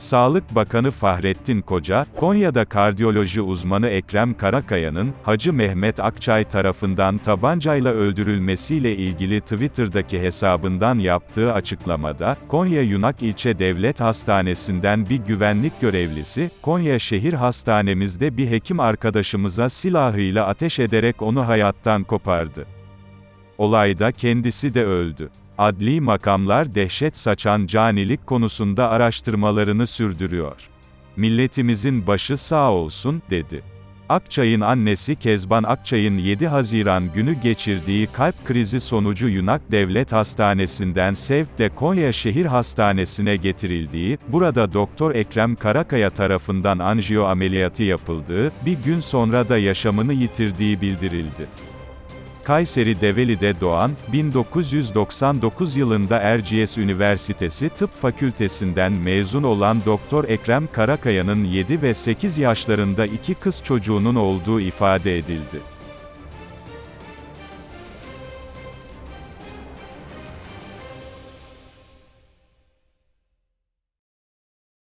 Sağlık Bakanı Fahrettin Koca, Konya'da kardiyoloji uzmanı Ekrem Karakaya'nın, Hacı Mehmet Akçay tarafından tabancayla öldürülmesiyle ilgili Twitter'daki hesabından yaptığı açıklamada, Konya Yunak İlçe Devlet Hastanesi'nden bir güvenlik görevlisi, Konya Şehir Hastanemizde bir hekim arkadaşımıza silahıyla ateş ederek onu hayattan kopardı. Olayda kendisi de öldü. Adli makamlar dehşet saçan canilik konusunda araştırmalarını sürdürüyor. Milletimizin başı sağ olsun, dedi. Akçay'ın annesi Kezban Akçay'ın 7 Haziran günü geçirdiği kalp krizi sonucu Yunak Devlet Hastanesi'nden sevkle Konya Şehir Hastanesi'ne getirildiği, burada Doktor Ekrem Karakaya tarafından anjiyo ameliyatı yapıldığı, bir gün sonra da yaşamını yitirdiği bildirildi. Kayseri Develi'de doğan, 1999 yılında Erciyes Üniversitesi Tıp Fakültesinden mezun olan Doktor Ekrem Karakaya'nın 7 ve 8 yaşlarında iki kız çocuğunun olduğu ifade edildi.